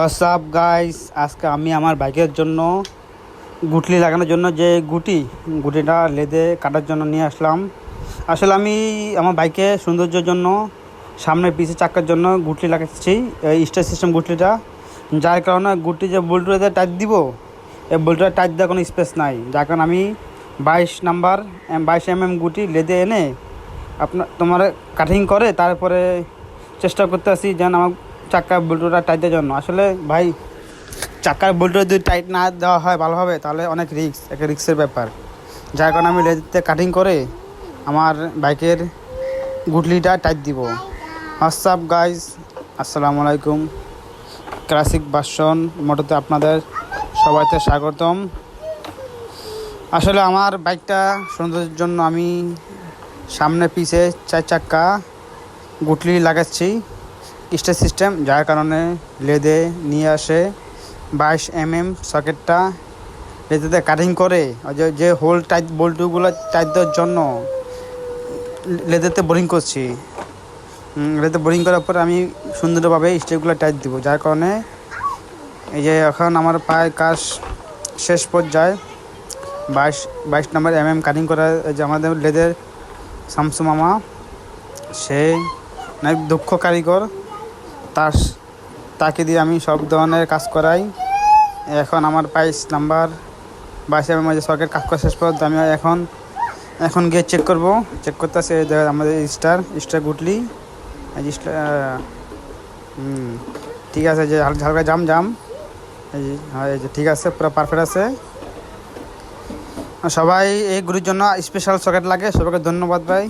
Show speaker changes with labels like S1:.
S1: WhatsApp guys আজকে আমি আমার বাইকের জন্য গুটলি লাগানোর জন্য যে গুটি, গুটিটা লেদে কাটার জন্য নিয়ে আসলাম। আসলে আমি আমার বাইকে সৌন্দর্যের জন্য সামনে পিছে চাকার জন্য গুটলি লাগাচ্ছি, এই স্টার সিস্টেম গুটলিটা। যার কারণে গুটি যে বোল্টুতে টাইট দিব, এই বোল্টুটা টাইট দেওয়ার কোনো স্পেস নাই। যার কারণে আমি বাইশ নাম্বার বাইশ এম এম গুটি লেদে এনে আপনার, তোমার কাটিং করে, তারপরে চেষ্টা করতে আসি যেন আমার চাকার বল্টুটা টাইট দেওয়ার জন্য। আসলে ভাই চাকার বল্টুটা যদি টাইট না দেওয়া হয় ভালোভাবে, তাহলে অনেক রিক্স একটা রিক্সের ব্যাপার। যার কারণে আমি লেদিতে কাটিং করে আমার বাইকের গুটলিটা টাইট দিব। হোয়াটসঅ্যাপ গাইজ আসসালামু আলাইকুম। ক্লাসিক বাসন মোটরতে আপনাদের সবাইতে স্বাগতম। আসলে আমার বাইকটা সৌন্দর্যের জন্য আমি সামনে পিছে চার চাক্কা গুটলি লাগাচ্ছি। স্টার সিস্টেম, যার কারণে লেদে নিয়ে আসে বাইশ এম এম সকেটটা। লেদেতে কাটিং করে যে যে হোল টাইট বল্টুগুলো টাইট দেওয়ার জন্য লেদেতে বোরিং করছি। লেদে বোরিং করার পর আমি সুন্দরভাবে স্টেপগুলো টাইট দিব, যার কারণে এই যে এখন আমার পায়ে কাজ শেষ পর্যায়ে বাইশ বাইশ নম্বর এম এম কাটিং করা যে আমাদের লেদের শামসু মামা সে অনেক দক্ষ কারিগর। তার তাকে দিয়ে আমি সব ধরনের কাজ করাই। এখন আমার বাইশ নাম্বার, বাইশ এম যে সরকার কাজ করা শেষ পর্যন্ত আমি এখন এখন গিয়ে চেক করব। চেক করতেছে আমাদের স্টার স্টার গুটলি স্টার ঠিক আছে, যে হালকা জাম জাম। এই যে হ্যাঁ ঠিক আছে, পুরো পারফেক্ট আছে। সবাই এই গুলির জন্য স্পেশাল সকেট লাগে, সবাইকে ধন্যবাদ ভাই।